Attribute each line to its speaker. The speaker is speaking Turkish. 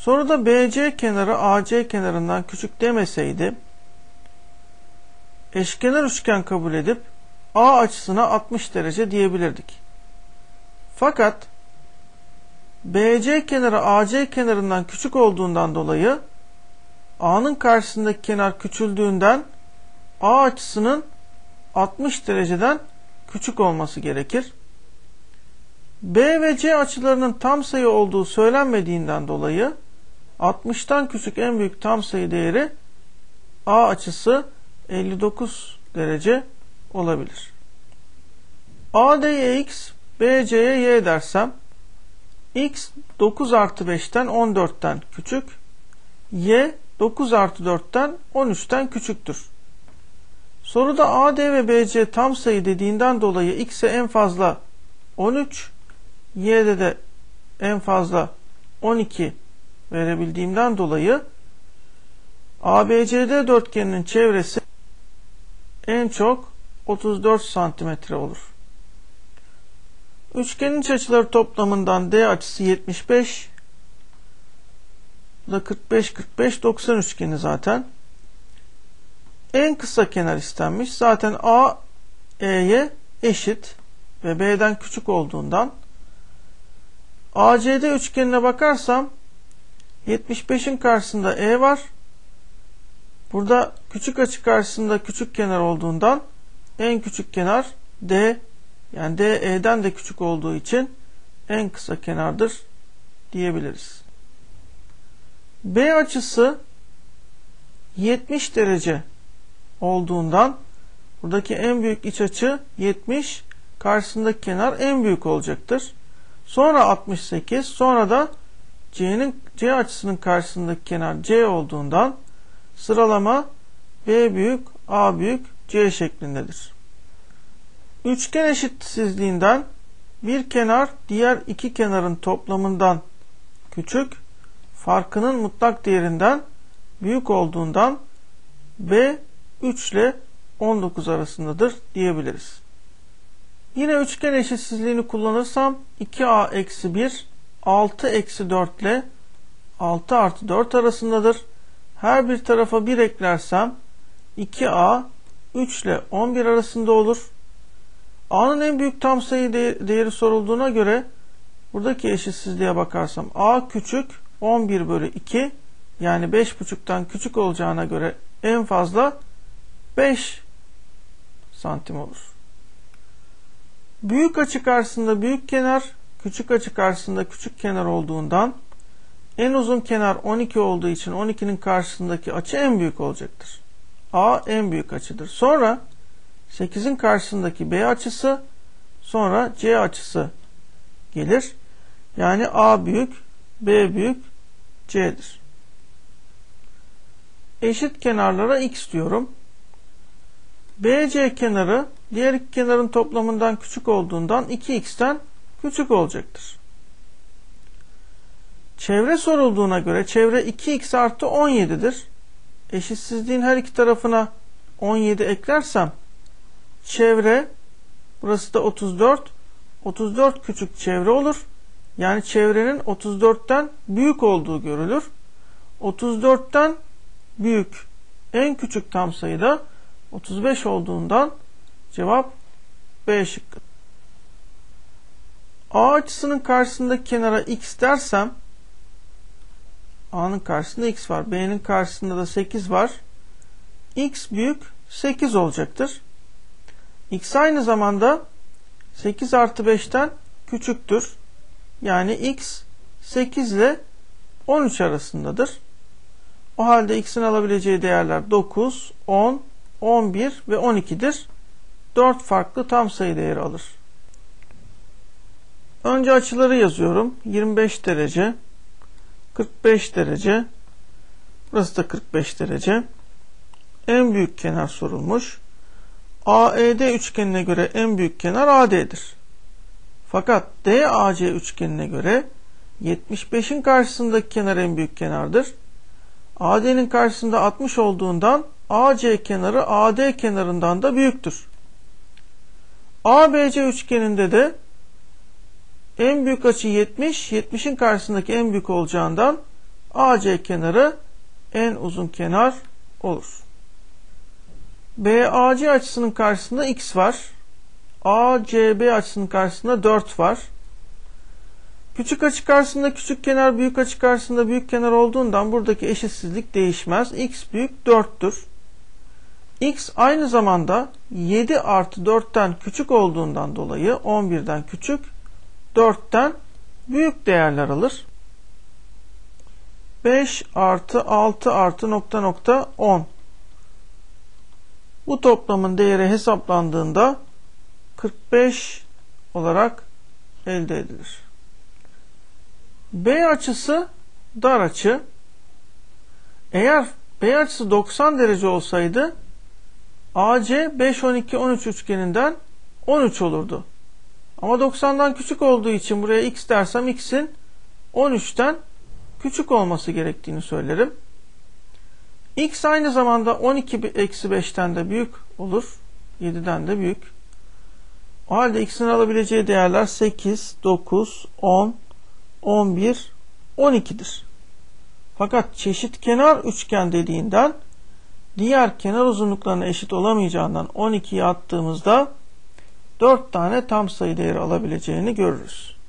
Speaker 1: Soruda BC kenarı AC kenarından küçük demeseydi eşkenar üçgen kabul edip A açısına 60 derece diyebilirdik. Fakat BC kenarı AC kenarından küçük olduğundan dolayı A'nın karşısındaki kenar küçüldüğünden A açısının 60 dereceden küçük olması gerekir. B ve C açılarının tam sayı olduğu söylenmediğinden dolayı 60'tan küçük en büyük tam sayı değeri A açısı 59 derece olabilir. AD'ye x, BC'ye y dersem x 9 artı 5'ten 14'ten küçük, y 9 artı 4'ten 13'ten küçüktür. Soruda AD ve BC tam sayı dediğinden dolayı x'e en fazla 13, y'de de en fazla 12 verebildiğimden dolayı ABCD dörtgeninin çevresi en çok 34 santimetre olur. Üçgenin iç açıları toplamından D açısı 75 bu da 45 45 90 üçgeni zaten. En kısa kenar istenmiş. Zaten A E'ye eşit ve B'den küçük olduğundan ACD üçgenine bakarsam 75'in karşısında E var. Burada küçük açı karşısında küçük kenar olduğundan en küçük kenar D yani D E'den de küçük olduğu için en kısa kenardır diyebiliriz. B açısı 70 derece olduğundan buradaki en büyük iç açı 70 karşısındaki kenar en büyük olacaktır. Sonra 68 sonra da C'nin C açısının karşısındaki kenar C olduğundan sıralama B büyük A büyük C şeklindedir. Üçgen eşitsizliğinden bir kenar diğer iki kenarın toplamından küçük, farkının mutlak değerinden büyük olduğundan B 3 ile 19 arasındadır diyebiliriz. Yine üçgen eşitsizliğini kullanırsam 2a eksi 1 6 eksi 4 ile 6 artı 4 arasındadır. Her bir tarafa 1 eklersem 2a 3 ile 11 arasında olur. A'nın en büyük tam sayı değeri sorulduğuna göre buradaki eşitsizliğe bakarsam A küçük 11 bölü 2 yani 5.5'tan küçük olacağına göre en fazla 5 santim olur. Büyük açı karşısında büyük kenar, küçük açı karşısında küçük kenar olduğundan en uzun kenar 12 olduğu için 12'nin karşısındaki açı en büyük olacaktır. A en büyük açıdır. Sonra 8'in karşısındaki B açısı sonra C açısı gelir. Yani A büyük, B büyük, C'dir. Eşit kenarlara X diyorum. BC kenarı diğer iki kenarın toplamından küçük olduğundan 2x'ten küçük olacaktır. Çevre sorulduğuna göre çevre 2x artı 17'dir. Eşitsizliğin her iki tarafına 17 eklersem çevre burası da 34 34 küçük çevre olur. Yani çevrenin 34'ten büyük olduğu görülür. 34'ten büyük en küçük tam sayıda 35 olduğundan cevap B şıkkı. A açısının karşısındaki kenara x dersem A'nın karşısında x var. B'nin karşısında da 8 var. x büyük 8 olacaktır. x aynı zamanda 8 artı 5'ten küçüktür. Yani x 8 ile 13 arasındadır. O halde x'in alabileceği değerler 9, 10, 11 ve 12'dir. 4 farklı tam sayı değeri alır. Önce açıları yazıyorum. 25 derece, 45 derece, burası da 45 derece. En büyük kenar sorulmuş. AED üçgenine göre en büyük kenar AD'dir. Fakat DAC üçgenine göre 75'in karşısındaki kenar en büyük kenardır. AD'nin karşısında 60 olduğundan AC kenarı AD kenarından da büyüktür. ABC üçgeninde de en büyük açı 70, 70'in karşısındaki en büyük olacağından AC kenarı en uzun kenar olur. BAC açısının karşısında x var. ACB açısının karşısında 4 var. Küçük açı karşısında küçük kenar, büyük açı karşısında büyük kenar olduğundan buradaki eşitsizlik değişmez. x büyük 4'tür. x aynı zamanda 7 artı 4'ten küçük olduğundan dolayı 11'den küçük, 4'ten büyük değerler alır. 5 artı 6 artı nokta nokta 10. Bu toplamın değeri hesaplandığında 45 olarak elde edilir. B açısı dar açı. Eğer B açısı 90 derece olsaydı AC 5 12 13 üçgeninden 13 olurdu. Ama 90'dan küçük olduğu için buraya x dersem x'in 13'ten küçük olması gerektiğini söylerim. x aynı zamanda 12 eksi 5'ten de büyük olur. 7'den de büyük. O halde x'in alabileceği değerler 8, 9, 10, 11, 12'dir. Fakat çeşit kenar üçgen dediğinden diğer kenar uzunluklarına eşit olamayacağından 12'yi attığımızda 4 tane tam sayı değeri alabileceğini görürüz.